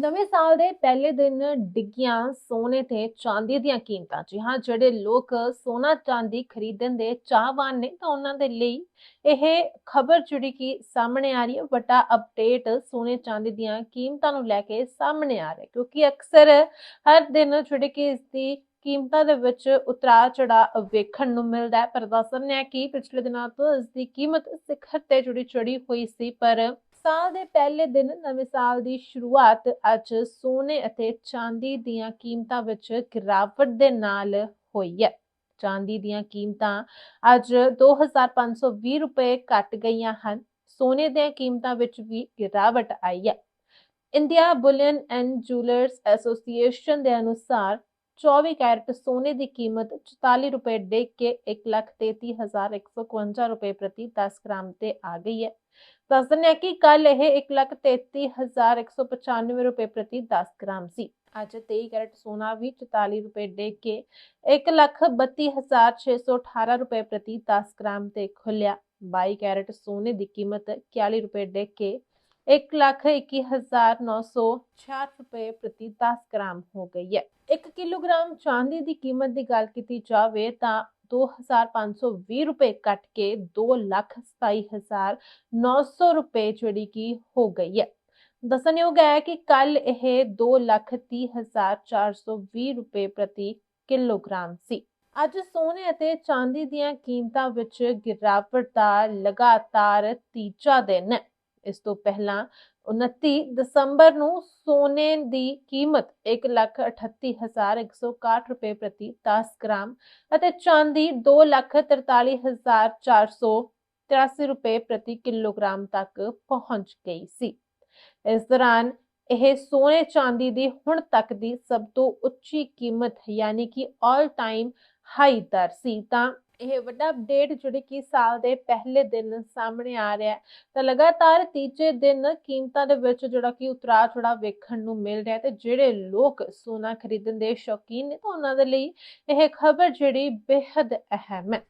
ਨਵੇਂ ਸਾਲ ਦੇ ਪਹਿਲੇ ਦਿਨ ਡਿੱਗੀਆਂ ਸੋਨੇ ਤੇ ਚਾਂਦੀ ਦੀਆਂ ਕੀਮਤਾਂ। ਜੀ ਹਾਂ, ਜਿਹੜੇ ਲੋਕ ਸੋਨਾ ਚਾਂਦੀ ਖਰੀਦਣ ਦੇ ਚਾਹਵਾਨ ਨੇ ਤਾਂ ਉਹਨਾਂ ਦੇ ਲਈ ਇਹ ਖਬਰ ਜਿਹੜੀ ਕਿ ਸਾਹਮਣੇ ਆ ਰਹੀ ਹੈ, ਵੱਡਾ ਅਪਡੇਟ ਸੋਨੇ ਚਾਂਦੀ ਦੀਆਂ ਕੀਮਤਾਂ ਨੂੰ ਲੈ ਕੇ ਸਾਹਮਣੇ ਆ ਰਿਹਾ ਕਿਉਂਕਿ ਅਕਸਰ ਹਰ ਦਿਨ ਜਿਹੜੇ ਕਿ ਇਸ ਦੀ ਕੀਮਤਾਂ ਦੇ ਵਿੱਚ ਉਤਰਾ ਚੜਾਅ ਵੇਖਣ ਨੂੰ ਮਿਲਦਾ ਹੈ। ਪਰ ਦੱਸਣ ਹੈ ਕਿ ਪਿਛਲੇ ਦਿਨਾਂ ਤੋਂ ਇਸ ਦੀ ਕੀਮਤ ਸਿਖਰ ਤੇ ਜੁੜੀ ਚੜੀ ਹੋਈ ਸੀ, ਪਰ ਸਾਲ ਦੇ ਪਹਿਲੇ ਦਿਨ ਨਵੇਂ ਸਾਲ ਦੀ ਸ਼ੁਰੂਆਤ ਅੱਜ ਸੋਨੇ ਅਤੇ ਚਾਂਦੀ ਦੀਆਂ ਕੀਮਤਾਂ ਵਿੱਚ ਗਿਰਾਵਟ ਦੇ ਨਾਲ ਹੋਈ ਹੈ। ਚਾਂਦੀ ਦੀਆਂ ਕੀਮਤਾਂ ਅੱਜ 2520 ਰੁਪਏ ਘਟ ਗਈਆਂ ਹਨ। ਸੋਨੇ ਦੀਆਂ ਕੀਮਤਾਂ ਵਿੱਚ ਵੀ ਗਿਰਾਵਟ ਆਈ ਹੈ। India bullion and jewellers association ਦੇ ਅਨੁਸਾਰ 24 ਕੈਰਟ ਸੋਨੇ ਦੀ ਕੀਮਤ 44 ਰੁਪਏ ਡਿੱਗ ਕੇ 133151 ਰੁਪਏ ਪ੍ਰਤੀ 10 ਗ੍ਰਾਮ ਤੇ ਆ ਗਈ ਹੈ ਦੱਸਦੇ ਹੈ ਕਿ ਕੱਲ ਇਹ 133195 ਰੁਪਏ ਪ੍ਰਤੀ 10 ਗ੍ਰਾਮ ਸੀ ਅੱਜ 23 ਕੈਰਟ ਸੋਨਾ ਵੀ 44 ਰੁਪਏ ਡਿੱਗ ਕੇ 132618 ਰੁਪਏ ਪ੍ਰਤੀ 10 ਗ੍ਰਾਮ ਤੇ ਖੁੱਲਿਆ 22 ਕੈਰਟ ਸੋਨੇ ਦੀ ਕੀਮਤ 41 ਰੁਪਏ ਡਿੱਗ ਕੇ 121966 ਰੁਪਏ ਪ੍ਰਤੀ 10 ਗ੍ਰਾਮ ਹੋ ਗਈ ਹੈ। 1 ਕਿਲੋਗ੍ਰਾਮ ਚਾਂਦੀ ਦੀ ਕੀਮਤ ਦੀ ਗੱਲ ਕੀਤੀ ਜਾਵੇ ਤਾਂ 2520 ਰੁਪਏ ਕੱਟ ਕੇ 227900 ਰੁਪਏ ਜਿਹੜੀ ਕਿ ਹੋ ਗਈ ਹੈ। ਦੱਸਣਯੋਗ ਹੈ ਕਿ ਕੱਲ ਇਹ 230420 ਰੁਪਏ ਪ੍ਰਤੀ ਕਿਲੋਗ੍ਰਾਮ ਸੀ। ਅੱਜ ਸੋਨੇ ਅਤੇ ਚਾਂਦੀ ਦੀਆਂ ਕੀਮਤਾਂ ਵਿੱਚ ਗਿਰਾਵਟ ਦਾ ਲਗਾਤਾਰ ਤੀਜਾ ਦਿਨ ਹੈ। ਇਸ ਤੋਂ ਪਹਿਲਾਂ 29 ਦਸੰਬਰ ਨੂੰ ਸੋਨੇ ਦੀ ਕੀਮਤ 138161 ਰੁਪਏ ਪ੍ਰਤੀ 10 ਗ੍ਰਾਮ ਅਤੇ ਚਾਂਦੀ 243483 ਰੁਪਏ ਪ੍ਰਤੀ ਕਿਲੋਗ੍ਰਾਮ ਤੱਕ ਪਹੁੰਚ ਗਈ ਸੀ। ਇਸ ਦੌਰਾਨ ਇਹ ਸੋਨੇ ਚਾਂਦੀ ਦੀ ਹੁਣ ਤੱਕ ਦੀ ਸਭ ਤੋਂ ਉੱਚੀ ਕੀਮਤ, ਯਾਨੀ ਕਿ 올 ਟਾਈਮ ਹਾਈ ਦਰ ਸੀ, ਤਾਂ ਇਹ ਵੱਡਾ ਅਪਡੇਟ ਜਿਹੜੇ ਕਿ ਸਾਲ ਦੇ ਪਹਿਲੇ ਦਿਨ ਸਾਹਮਣੇ ਆ ਰਿਹਾ ਹੈ। ਤਾਂ ਲਗਾਤਾਰ ਤੀਜੇ ਦਿਨ ਕੀਮਤਾਂ ਦੇ ਵਿੱਚ ਜਿਹੜਾ ਕਿ ਉਤਰਾਅ ਥੋੜਾ ਵੇਖਣ ਨੂੰ ਮਿਲ ਰਿਹਾ ਤੇ ਜਿਹੜੇ ਲੋਕ ਸੋਨਾ ਖਰੀਦਣ ਦੇ ਸ਼ੌਕੀਨ ਨੇ ਤਾਂ ਉਹਨਾਂ ਦੇ ਲਈ ਇਹ ਖਬਰ ਜਿਹੜੀ ਬੇहद ਅਹਿਮ ਹੈ।